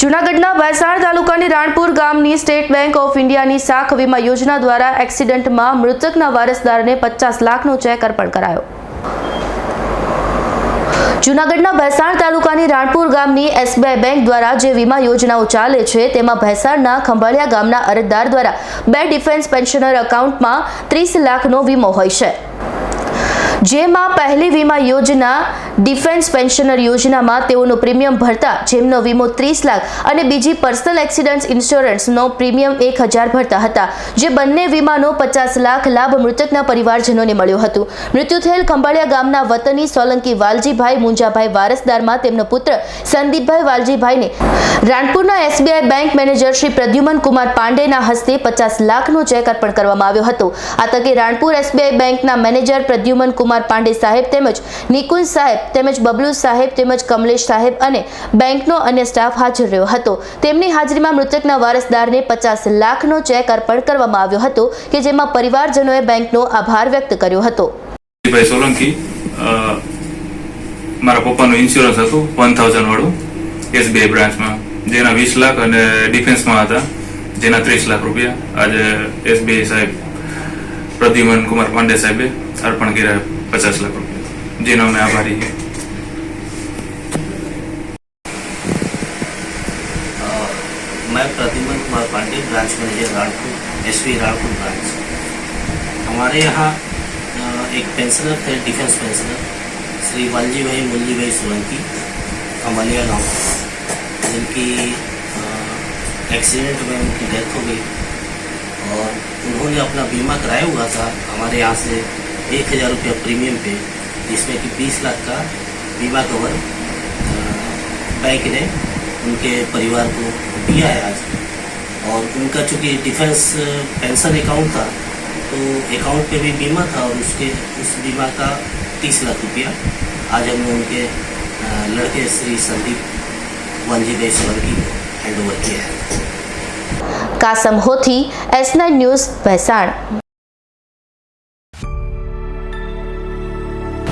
જૂનાગઢના ભેસાણ તાલુકાની રાણપુર ગામની સ્ટેટ બેંક ઓફ ઇન્ડિયાની શાખ વીમા યોજના દ્વારા એક્સિડન્ટમાં મૃતકના વારસદારને પચાસ લાખનો ચેક અર્પણ કરાયો. જૂનાગઢના ભેસાણ તાલુકાની રાણપુર ગામની એસબીઆઈ બેંક દ્વારા જે વીમા યોજનાઓ ચાલે છે, તેમાં ભેસાણના ખંભાળિયા ગામના અરજદાર દ્વારા બે ડિફેન્સ પેન્શનર એકાઉન્ટમાં ત્રીસ લાખનો વીમો હોય છે. જેમાં પહેલી વીમા યોજના, ડિફેન્સ પેન્શનર યોજનામાં તેઓનો પ્રીમિયમ ભરતા જેમનો વીમો ત્રીસ લાખ અને બીજી પર્સનલ એક્સિડન્ટ ઇન્સ્યોરન્સનો પ્રીમિયમ એક હજાર ભરતા હતા, જે બંને વીમાનો પચાસ લાખ લાભ મૃતકના પરિવારજનોને મળ્યું હતું. મૃત્યુ થયેલ ખંભાળિયા ગામના વતની સોલંકી વાલજીભાઈ મુંજાભાઈ વારસદારમાં તેમનો પુત્ર સંદીપભાઈ વાલજીભાઈને રાણપુરના SBI bank manager Shri Pradyuman Kumar પાંડેના હસ્તે પચાસ લાખનો ચેક અર્પણ કરવામાં આવ્યો હતો. આ તકે રાણપુર એસબીઆઈ બેંકના મેનેજર પ્રદ્યુમન કુમાર પાંડે સાહેબ તેમજ નિકુંજ સાહેબ તેમજ બબલુ સાહેબ તેમજ કમલેશ સાહેબ અને બેંકનો અન્ય સ્ટાફ હાજર રહ્યો હતો. તેમની હાજરીમાં મૃતકના વારસદારને પચાસ લાખનો ચેક અર્પણ કરવામાં આવ્યો હતો કે જેમાં પરિવારજનોએ બેંકનો આભાર વ્યક્ત કર્યો હતો. મારા પપ્પાનું ઇન્સ્યોરન્સ હતું વન થાઉઝન્ડ વાળું એસબીઆઈ બ્રાન્ચમાં જેના વીસ લાખ અને ડિફેન્સમાં હતા, જેના ત્રીસ લાખ રૂપિયા. આજે એસબીઆઈ સાહેબ, પ્રદ્યુમન કુમાર પાંડે સાહેબે અર્પણ કર્યા. पचास लाख रुपये। दिनों में आभारी है। मैं Pradyuman Kumar Pandey, branch manager Ranpur S P Ranpur branch. हमारे यहाँ एक पेंशनर थे, डिफेंस पेंशनर, श्री वालजी भाई मुलजी भाई सोलंकी अमलिया गाँव। जिनकी एक्सीडेंट में उनकी डेथ हो गई। और उन्होंने अपना बीमा कराया हुआ था, हमारे यहाँ से एक हज़ार रुपया प्रीमियम पे, जिसमें कि बीस लाख का बीमा कवर बैंक ने उनके परिवार को दिया है आज। और उनका चूँकि डिफेंस पेंशन अकाउंट था तो अकाउंट पे भी बीमा था और उसके, उस बीमा का तीस लाख रुपया आज हमने उनके लड़के श्री संदीप वंजी देशवर की हैंड ओवर किया है। कासम होती एस न्यूज़ पहचान